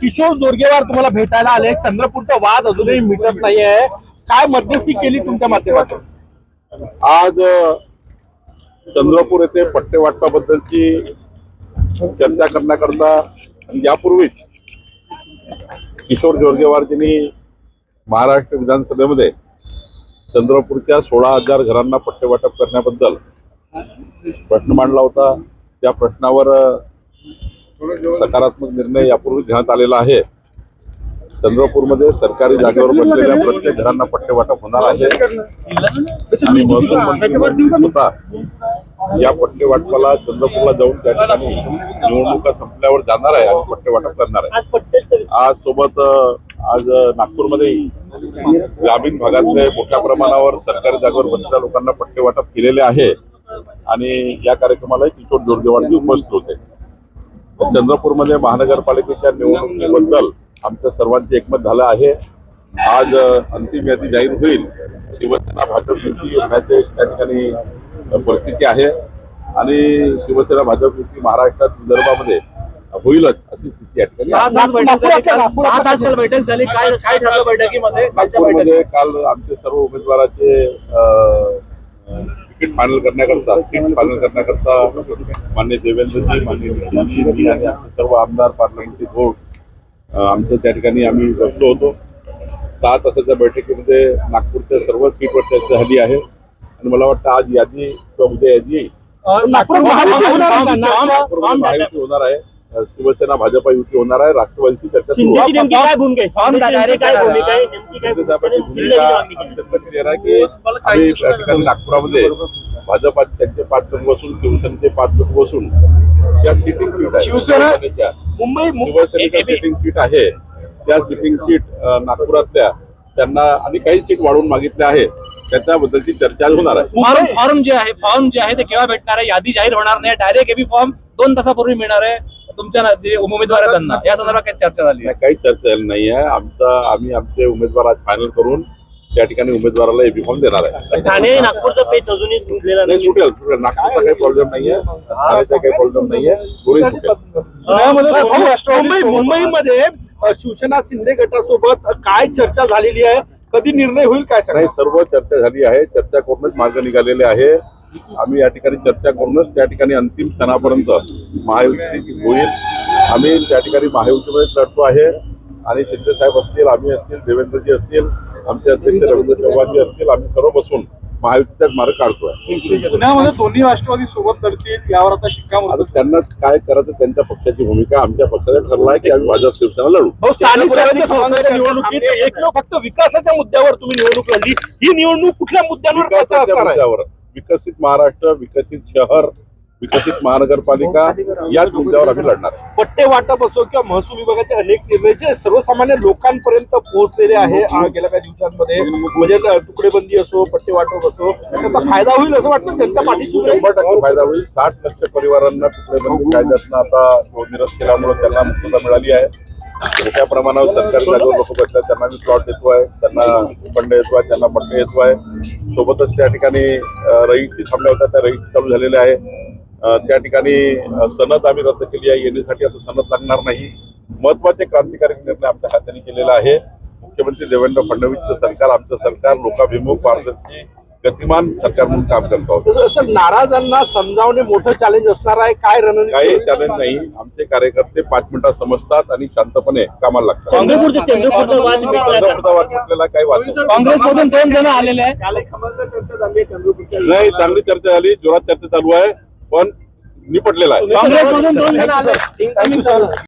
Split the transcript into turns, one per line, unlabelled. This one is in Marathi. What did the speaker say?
किशोर जोरगेवार तुम्हाला भेटायला आले. चंद्रपूरचा वाद अजूनही मिटत नाही आहे काय मध्यस्थी केली तुमच्या माध्यमातून?
आज चंद्रपूर येथे पट्टे वाटपाबद्दलची चर्चा करण्याकरता यापूर्वीच किशोर जोरगेवारजींनी महाराष्ट्र विधानसभेमध्ये चंद्रपूरच्या सोळा हजार घरांना पट्टे वाटप करण्याबद्दल प्रश्न मांडला होता. त्या प्रश्नावर सकारात्मक निर्णय यापूर्वी घेण्यात आलेला आहे. चंद्रपूरमध्ये सरकारी जागेवर बसलेल्या प्रत्येक घरांना पट्टे वाटप होणार आहे. आणि महसूल मंत्री स्वतः या पट्टे वाटपाला चंद्रपूरला जाऊन त्या ठिकाणी निवडणुका संपल्यावर जाणार आहे आणि पट्टे वाटप करणार आहे. आज सोबत आज नागपूरमध्ये ग्रामीण भागातले मोठ्या प्रमाणावर सरकारी जागेवर बसलेल्या लोकांना पट्टे वाटप केलेले आहे. आणि या कार्यक्रमाला किशोर जोरगेवारजी उपस्थित होते. चंद्रपूरमध्ये महानगरपालिकेच्या निवडणुकीबद्दल आमच्या सर्वांचे एकमत झालं आहे. आज अंतिम यादी जाहीर होईल. शिवसेना भाजप युती होण्याचे त्या ठिकाणी परिस्थिती आहे. आणि शिवसेना भाजप युती महाराष्ट्रात विदर्भामध्ये होईलच अशी स्थिती आहे.
बैठकीमध्ये?
काल आमचे सर्व उमेदवाराचे तिकीट फायनल करण्याकरता सीट फायनल करण्याकरता मान्य देवेंद्रजी मान्य आणि आमचे सर्व आमदार पार्लमेंटरी बोर्ड आमचं त्या ठिकाणी आम्ही बसलो होतो. सहा तासाच्या बैठकीमध्ये नागपूरच्या सर्व सीटवर चर्चा झाली आहे. आणि मला वाटतं आज यादी किंवा उद्या यादी
होणार आहे.
शिवसेना भाजपा युती होणार आहे. राष्ट्रवादीची चर्चा की आम्ही त्या ठिकाणी नागपुरामध्ये भाजपा त्यांचे पाच लोक बसून शिवसेनेचे पाच लोक बसून त्या सिटिंग सीट आहे. शिवसेनेच्या.
मुंबई
शिवसेनेच्या सिटिंग सीट आहे. त्या सिटिंग सीट नागपुरातल्या त्यांना आणि काही सीट वाढवून मागितल्या आहे त्याच्याबद्दलची चर्चा होणार आहे.
फॉर्म फॉर्म जे आहे फॉर्म जे आहे ते केव्हा भेटणार आहे? यादी जाहीर होणार नाही. डायरेक्ट एबी फॉर्म दोन तासापूर्वी मिळणार आहे. तुमच्या ना- जे उमेदवार आहेत त्यांना. या संदर्भात काही चर्चा झाली आहे.
नाही, काही चर्चा झाली नाही आहे. आमचा आम्ही आमचे उमेदवार आज फायनल करून त्या ठिकाणी उमेदवाराला एबी फॉर्म देणार आहे.
ठाणे नागपूरचा पेच अजूनही सुटलेला
नाही सुटेल सुटेल. नागपूरचा काही प्रॉब्लेम नाहीये. ठाण्याचा काही प्रॉब्लेम नाहीये. दोन्ही सुटेल.
पुण्यामध्ये
मुंबई-
मुंबईमध्ये अ, शिवसेना शिंदे गटासोबत काय चर्चा झालेली आहे? कधी निर्णय होईल काय
नाही सर्व चर्चा झाली आहे. चर्चा करूनच मार्ग निघालेले आहे. आम्ही या ठिकाणी चर्चा करूनच त्या ठिकाणी अंतिम क्षणापर्यंत महायुती होईल. आम्ही त्या ठिकाणी महायुतीमध्ये लढतो आहे. आणि शिंदे साहेब असतील आम्ही असतील देवेंद्रजी असतील आमचे अध्यक्ष रवींद्र चव्हाणजी असतील आम्ही सर्व बसून महायुतीचाच मार्ग काढतोय.
पुण्यामध्ये दोन्ही राष्ट्रवादी सोबत लढतील यावर आता शिक्कामोर्तब
आता त्यांना काय करायचं त्यांच्या पक्षाची भूमिका आमच्या पक्षाचा ठरला आहे की आम्ही भाजप शिवसेना लढू.
स्थानिक स्वराज्य निवडणुकीत एक फक्त विकासाच्या मुद्द्यावर तुम्ही निवडणूक लढली. ही निवडणूक कुठल्या मुद्द्यांवर
मुद्द्यावर. विकसित महाराष्ट्र विकसित शहर विकसित महानगरपालिका या मुद्द्यावर आम्ही लढणार.
पट्टे वाटप असो किंवा महसूल विभागाचे अनेक निर्णय जे सर्वसामान्य लोकांपर्यंत पोहोचलेले आहे आ, गेल्या काही दिवसांमध्ये. म्हणजे तुकडेबंदी असो पट्टे वाटप असो त्याचा फायदा होईल असं वाटतं? जनता पाठीशी.
शंभर टक्के फायदा होईल. साठ लक्ष परिवारांना तुकडेबंदी कायद्यातनं आता तो निरस केल्यामुळे त्यांना मुक्तता मिळाली आहे. मोठ्या प्रमाणावर सरकारी जागेवर लोक बसतात त्यांना मी प्लॉट आहे त्यांना फंड आहे त्यांना पट्टे आहे सोबतच त्या ठिकाणी रईची थांबल्या होत्या त्या रईची चालू झालेल्या आहे त्या ठिकाणी सनद आम्ही रद्द केली आहे. येण्यासाठी आता सनद लागणार नाही. महत्त्वाचे क्रांतिकारी निर्णय आमच्या हाताने केलेला आहे. मुख्यमंत्री देवेंद्र फडणवीसचं सरकार आमचं सरकार लोकाभिमुख पारदर्शी गतिमान सरकार म्हणून काम करत आहोत.
नाराजांना समजावणे मोठं चॅलेंज असणार आहे? काय
काही
रणनीती
चॅलेंज नाही. आमचे कार्यकर्ते पाच मिनिटात समजतात आणि शांतपणे कामाला लागतात.
चंद्रपूरचा वाद मिटला का?
चंद्रपूरचा वाद कुठलेला काही वाद.
काँग्रेसमधून दोन जण आलेले आहेत.
नाही चांगली चर्चा झाली. जोरात चर्चा चालू आहे. पण निपटलेला आहे.
काँग्रेसमधून दोन जण आले.